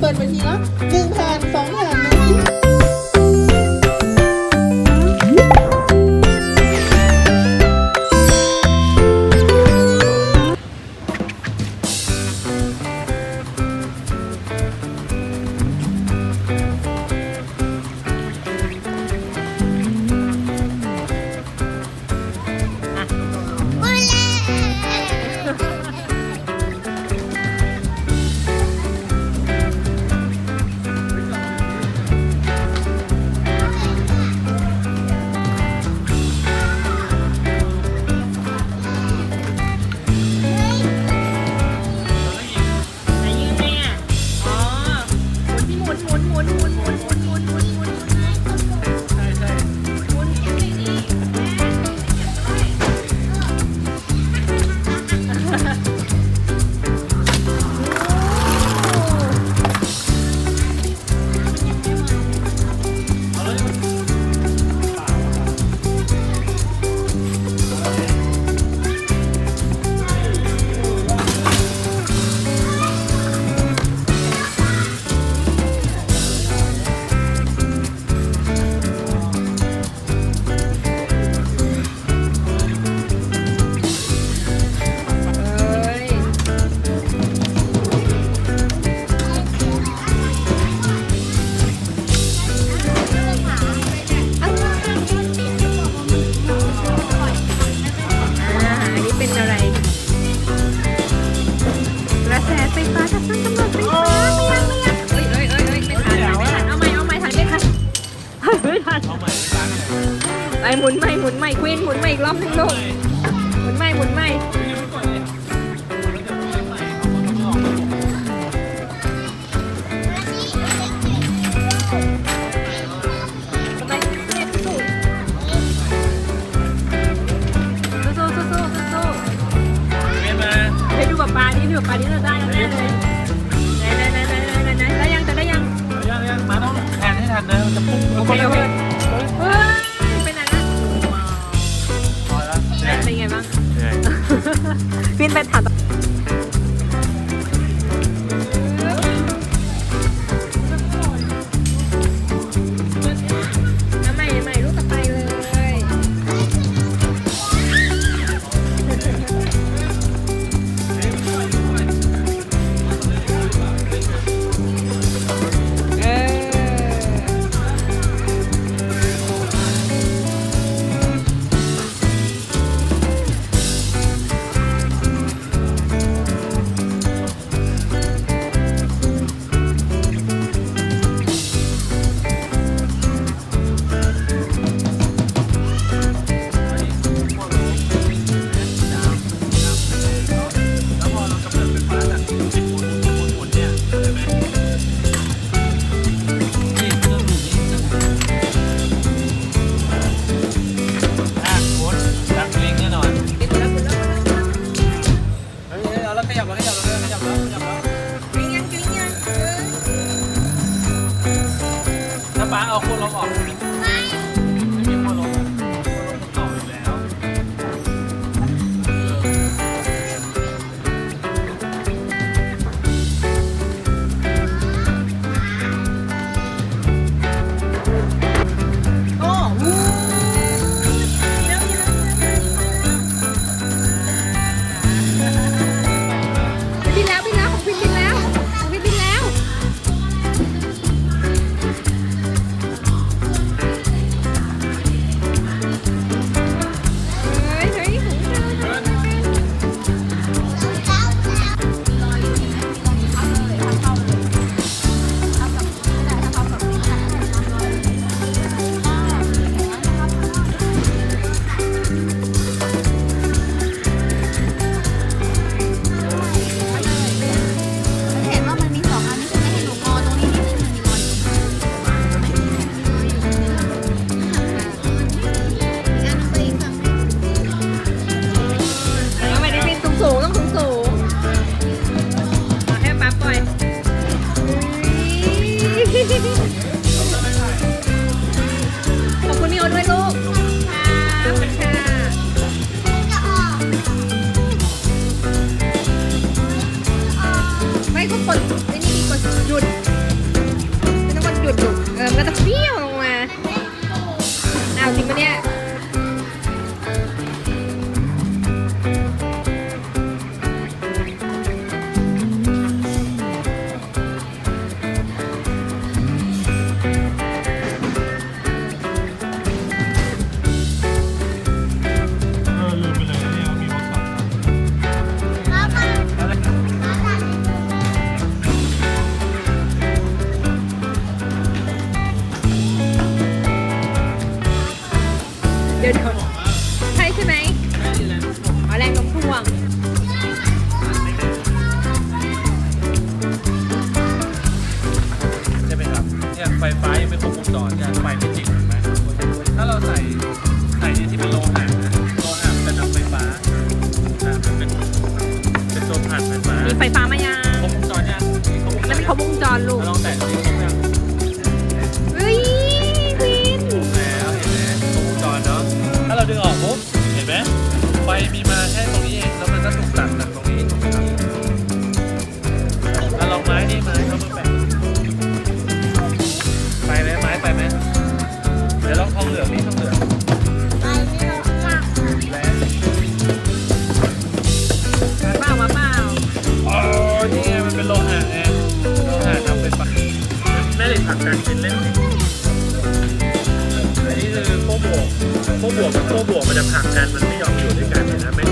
เปิดบัญชีแล้วหนึ่งพันสองพัน มุนใหม่หมุนใหม่ควีนหมุนใหม่อีกรอบหนึงลูกหมุนใหม่หมุนใหม่ 살았 다. ไฟฟ้ายังไม่ครบวงจรใช่ไหมไฟไม่จริงถูกไหมถ้าเราใส่ใส่ที่เป็นโลหะโลหะจะนำไฟฟ้าอ่าเป็นเป็นตัวผ่านไฟฟ้า มีไฟฟ้ามายั บวกกับโซ่บวกมันจะผลักกันมันไม่ยอมอยู่ด้วยกันนะไม่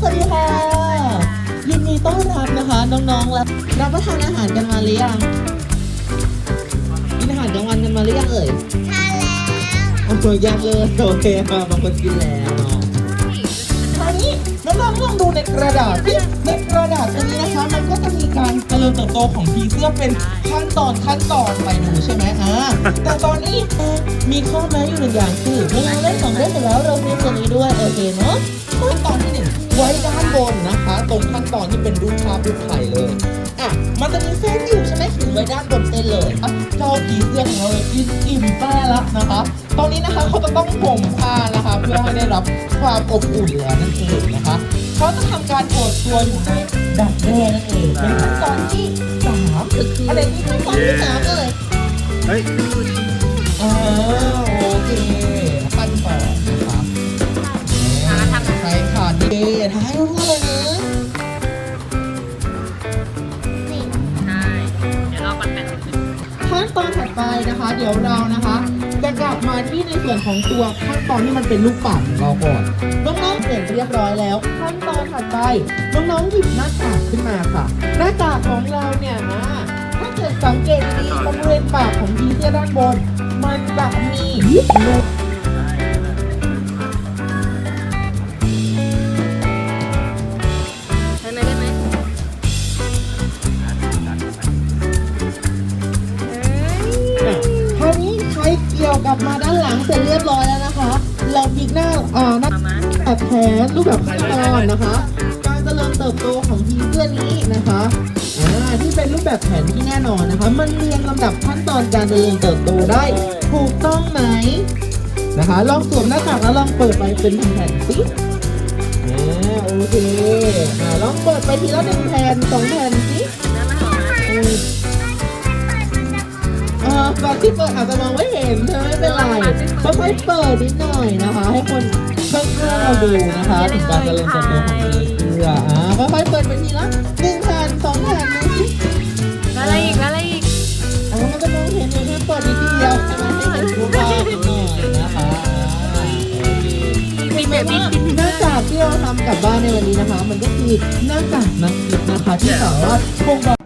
สวัสดีค่ะ ยินดีต้อนรับนะคะน้องๆแล้วรับประทานอาหารกันมาหรือยังกินอาหารกลางวันกันมาหรือยังเอ่ยทานแล้วเอาตัยากเลยโอเคค่ะบางคนกินแล้วคราวนี้น้องๆลองดูในกระดาษที่ ริญเติบโตของผีเสื้อเป็นขั้นตอนขั้นตอนไปดูใช่ไหมอ่าแต่ตอนนี้มีข้อแม้อยู่หนึ่งอย่างคือเมื่อเราเล่นสองเล่นไปแล้วเราเรียนตัวนี้ด้วยโอเคเนาะขั้นตอนที่หนึ่งไว้ด้านบนนะคะ ตรงขั้นตอนที่เป็นรูปภาพรูปไข่เลยอะมันจะมีเส้นอยู่ใช่ไหมถึงไว้ด้านบนเส้นเลยอะเจ้าผีเสื้อของเราเลยอิ่มอิ่มแป้ล้วนะคะ ตอนนี้นะคะเขาจะต้องห่มผ้านะคะ เพื่อให้ได้รับความอบอุ่นแล้วนั่นเองนะคะเขาจะทำการโอดตัวอยู่ในดักแด้นั่นเองเป็นขั้นตอนที่สามอะไรที่ขั้นตอนที่สามเลยเฮ้ยอ่าโอเคขั้นตอนนะคะใช้ขาดดีท้ายรู้เลยนะใช่เดี๋ยวเราปัดแปะขั้นตอนถัดไปนะคะ เดี๋ยวเรานะคะ จะกลับมาที่ใน ส่วนของตัวขั้นตอนที่มันเป็นลูกปัดของเราก่อนน้องๆเปลี่ยนเรียบร้อยแล้วขั้นตอนถัดไปน้องๆหยิบหน้ากากขึ้นมาค่ะ หน้ากากของเราเนี่ยนะถ้าเกิดสังเกตดีบริเวณปากของพีเสื้อด้านบน มันจะมีรู พลิกหน้าอ่าหน้ามามาแบบแผนรูปแบบขั้นตอนนะคะ การเจริญเติบโตของทีเสื้อนี้นะคะอ่าที่เป็นรูปแบบแผนที่แน่นอนนะคะ มันเรียงลำดับขั้นตอนการเจริญเติบโตได้ถูกต้องไหมนะคะลองสวมหน้ากากแล้วลองเปิดไปเป็นแผ่นสิโอเคอ่าลองเปิดไปทีละหนึ่งแผ่นสองแผ่นสิ ได้ไหมหรอมาอืมเอ่อก่อนที่เปิดอาจจะมองไม่เห็นเธอไม่เป็นไรค่อยๆเปิดนิดหน่อยนะคะ ให้คนข้างๆเราดูนะคะถึงการเจริญเติบโตของเนื้ออ่าค่อยๆเปิดไปทีละหนึ่งแผ่นสองแผ่นนะสิแล้วอะไรอีกแล้วอะไรอีกอ๋อมันจะมองเห็นอยู่แค่เปิดนิดเดียวใช่ไหมให้เห็นรูปภาพนิดหน่อยนะคะอ่าโอเคมีแบบนี้หน้ากากที่เราทำกลับบ้านในวันนี้นะคะ มันก็คือหน้ากากนักคิดนะคะที่สามารถคงบอก